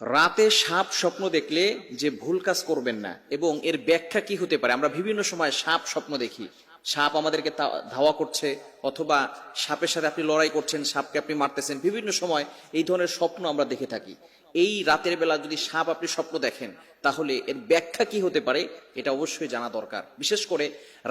রাতে সাপ স্বপ্ন দেখলে যে ভুল কাজ করবেন না, এবং এর ব্যাখ্যা কি হতে পারে? আমরা বিভিন্ন সময় সাপ স্বপ্ন দেখি। সাপ আমাদেরকে ধাওয়া করছে, অথবা সাপের সাথে আপনি লড়াই করছেন, সাপকে আপনি মারতেছেন। বিভিন্ন সময় এই ধরনের স্বপ্ন আমরা দেখে থাকি। এই রাতের বেলা যদি সাপ আপনি স্বপ্ন দেখেন তাহলে এর ব্যাখ্যা কি হতে পারে এটা অবশ্যই জানা দরকার। বিশেষ করে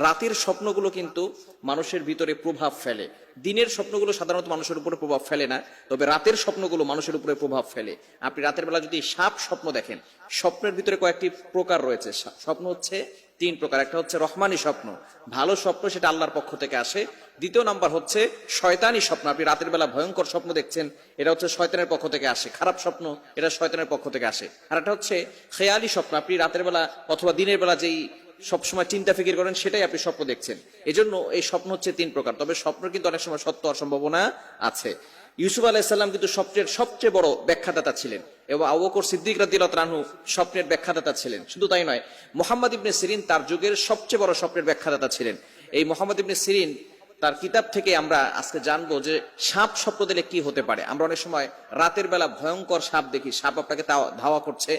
রাতের স্বপ্নগুলো কিন্তু মানুষের ভিতরে প্রভাব ফেলে। দিনের স্বপ্নগুলো সাধারণত মানুষের উপরে প্রভাব ফেলে না, তবে রাতের স্বপ্নগুলো মানুষের উপরে প্রভাব ফেলে। আপনি রাতের বেলা যদি সাপ স্বপ্ন দেখেন, স্বপ্নের ভিতরে কয়েকটি প্রকার রয়েছে। স্বপ্ন হচ্ছে তিন প্রকার। একটা হচ্ছে রহমানি স্বপ্ন। ভালো স্বপ্ন সেটা আল্লাহর পক্ষ থেকে আসে। দ্বিতীয় নাম্বার হচ্ছে শয়তানি স্বপ্ন। আপনি রাতের বেলা ভয়ঙ্কর স্বপ্ন দেখছেন, এটা হচ্ছে শয়তানের পক্ষ থেকে আসে। খারাপ স্বপ্ন, এটা শয়তানের পক্ষ থেকে আসে। আর একটা হচ্ছে খেয়ালি স্বপ্ন। আপনি রাতের বেলা অথবা দিনের বেলা যেই সবসময় চিন্তা ফিকির করেন, সেটাই আপনি স্বপ্ন দেখছেন। এজন্য এই স্বপ্ন হচ্ছে তিন প্রকার। তবে স্বপ্ন কিন্তু অনেক সময় সত্য হওয়ার সম্ভাবনা আছে। ইউসুফ আলাইসাল্লাম কিন্তু স্বপ্নের সবচেয়ে বড় ব্যাখ্যাদাতা ছিলেন এবং আবকর সিদ্দিক রানহু স্বপ্নের ব্যাখ্যাদাতা ছিলেন। শুধু তাই নয়, মোহাম্মদ ইবনে সিরিন তার যুগের সবচেয়ে বড় স্বপ্নের ব্যাখ্যাদাতা ছিলেন। এই মোহাম্মদ ইবনে সিরিন তার কিতাব থেকে আমরা আজকে জানব যে সাপ স্বপ্ন দিলে কি হতে পারে। আমরা অনেক সময় রাতের বেলা ভয়ঙ্কর সাপ দেখি, সাপ আপনাকে ধাওয়া করছে।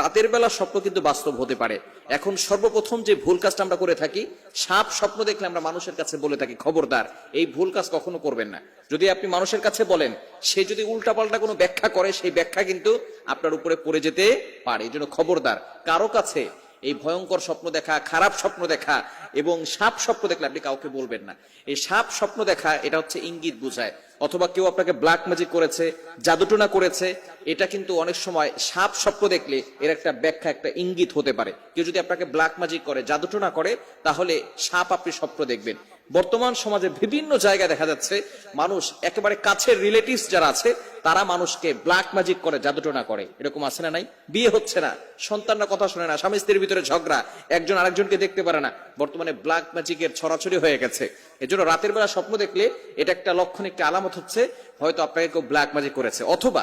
রাতের বেলা স্বপ্ন কিন্তু বাস্তব হতে পারে। এখন সর্বপ্রথম যে ভুল কাজটা আমরা করে থাকি, সাপ স্বপ্ন দেখলে আমরা মানুষের কাছে বলে থাকি, খবরদার, এই ভুল কাজ কখনো করবেন না। যদি আপনি মানুষের কাছে বলেন, সে যদি উল্টাপাল্টা কোনো ব্যাখ্যা করে, সেই ব্যাখ্যা কিন্তু আপনার উপরে পড়ে যেতে পারে। এই জন্য খবরদার, কারও কাছে এই ভয়ঙ্কর স্বপ্ন দেখা, খারাপ স্বপ্ন দেখা এবং সাপ স্বপ্ন দেখলে আপনি কাউকে বলবেন না। এই সাপ স্বপ্ন দেখা, এটা হচ্ছে ইঙ্গিত বুঝায়। অথবা কেউ আপনাকে ব্ল্যাক ম্যাজিক করেছে, জাদুটোনা করেছে, এটা কিন্তু অনেক সময় সাপ স্বপ্ন দেখলে এর একটা ব্যাখ্যা, একটা ইঙ্গিত হতে পারে। কেউ যদি আপনাকে ব্ল্যাক ম্যাজিক করে, জাদুটোনা করে, তাহলে সাপ আপনি স্বপ্ন দেখবেন। বর্তমান সমাজে বিভিন্ন জায়গায় দেখা যাচ্ছে মানুষ একেবারে কাছের রিলেটিভস যারা আছে, তারা মানুষকে ব্ল্যাক ম্যাজিক করে, জাদুটনা করে। এরকম আছে না নাই? বিয়ে হচ্ছে না। সন্তানরা কথা শোনে না, স্বামী স্ত্রীর ভিতরে ঝগড়া। একজন আরেকজনকে দেখতে পারে না। বর্তমানে ব্ল্যাক ম্যাজিকের ছড়াছড়ি হয়ে গেছে। এজন্য রাতের বেলা স্বপ্ন দেখলে এটা একটা লক্ষণ, একটা আলামত হচ্ছে, হয়তো আপনাকে কেউ ব্ল্যাক ম্যাজিক করেছে। অথবা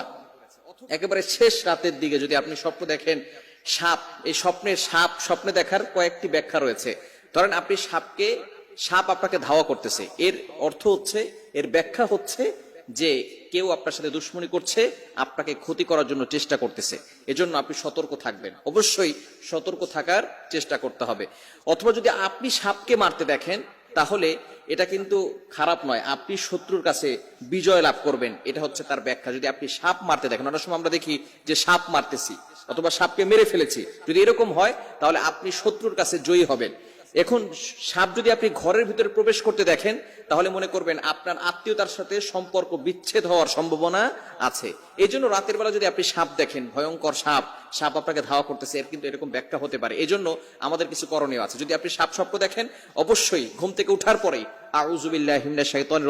একেবারে শেষ রাতের দিকে যদি আপনি স্বপ্ন দেখেন, সাপ, এই স্বপ্নে সাপ, স্বপ্নে দেখার কয়েকটি ব্যাখ্যা রয়েছে। ধরেন আপনি সাপকে সাপ আপনাকে ধাওয়া করতেছে। এর অর্থ হচ্ছে, এর ব্যাখ্যা হচ্ছে যে কেউ আপনার সাথে দুশ্মনী করছে, আপনাকে ক্ষতি করার জন্য চেষ্টা করতেছে। এজন্য আপনি সতর্ক থাকবেন। অবশ্যই সতর্ক থাকার চেষ্টা করতে হবে। অথবা যদি আপনি সাপকে মারতে দেখেন, তাহলে এটা কিন্তু খারাপ নয়। আপনি শত্রুর কাছে বিজয় লাভ করবেন। এটা হচ্ছে তার ব্যাখ্যা। যদি আপনি সাপ মারতে দেখেন, অনেক সময় আমরা দেখি যে সাপ মারতেছি অথবা সাপকে মেরে ফেলেছি। যদি এরকম হয়, তাহলে আপনি শত্রুর কাছে জয়ী হবেন। এখন সাপ যদি আপনি ঘরের ভিতরে প্রবেশ করতে দেখেন, তাহলে মনে করবেন আপনার আত্মীয়তার সাথে সম্পর্ক বিচ্ছেদ হওয়ার সম্ভাবনা আছে। এই জন্য রাতের বেলা যদি আপনি সাপ দেখেন, ভয়ঙ্কর সাপ সাপ আপনাকে ধাওয়া করতেছে, এর কিন্তু এরকম ব্যাখ্যা হতে পারে। এই জন্য আমাদের কিছু করণীয় আছে। যদি আপনি সাপ স্বপ্ন দেখেন, অবশ্যই ঘুম থেকে উঠার পরেই আউজুবিল্লাহ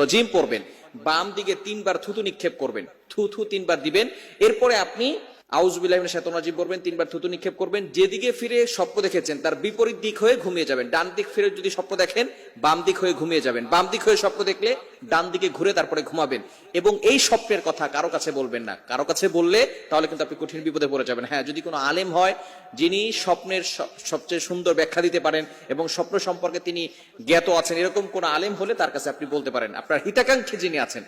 রজিম পড়বেন। বাম দিকে তিনবার থুতু নিক্ষেপ করবেন। থু থু তিনবার দিবেন। এরপরে আপনি আউজবিল্লাহ শেতন রাজিব করবেন তিনবার থুতু নিক্ষেপ করবেন, যেদিকে ফিরে স্বপ্ন দেখেছেন, তার বিপরীত দিক হয়ে ঘুমিয়ে যাবেন। ডান দিক ফিরে যদি স্বপ্ন দেখেন, বাম দিক হয়ে ঘুমিয়ে যাবেন। বাম দিক হয়ে স্বপ্ন দেখলে ডান দিকে ঘুরে তারপরে ঘুমাবেন। এবং এই স্বপ্নের কথা কারও কাছে বলবেন না। কারও কাছে বললে তাহলে কিন্তু আপনি কঠিন বিপদে পড়ে যাবেন। হ্যাঁ যদি কোনো আলেম হয়, যিনি স্বপ্নের সবচেয়ে সুন্দর ব্যাখ্যা দিতে পারেন এবং স্বপ্ন সম্পর্কে তিনি জ্ঞাত আছেন, এরকম কোন আলেম হলে তার কাছে আপনি বলতে পারেন। আপনার হিতাকাঙ্ক্ষী যিনি আছেন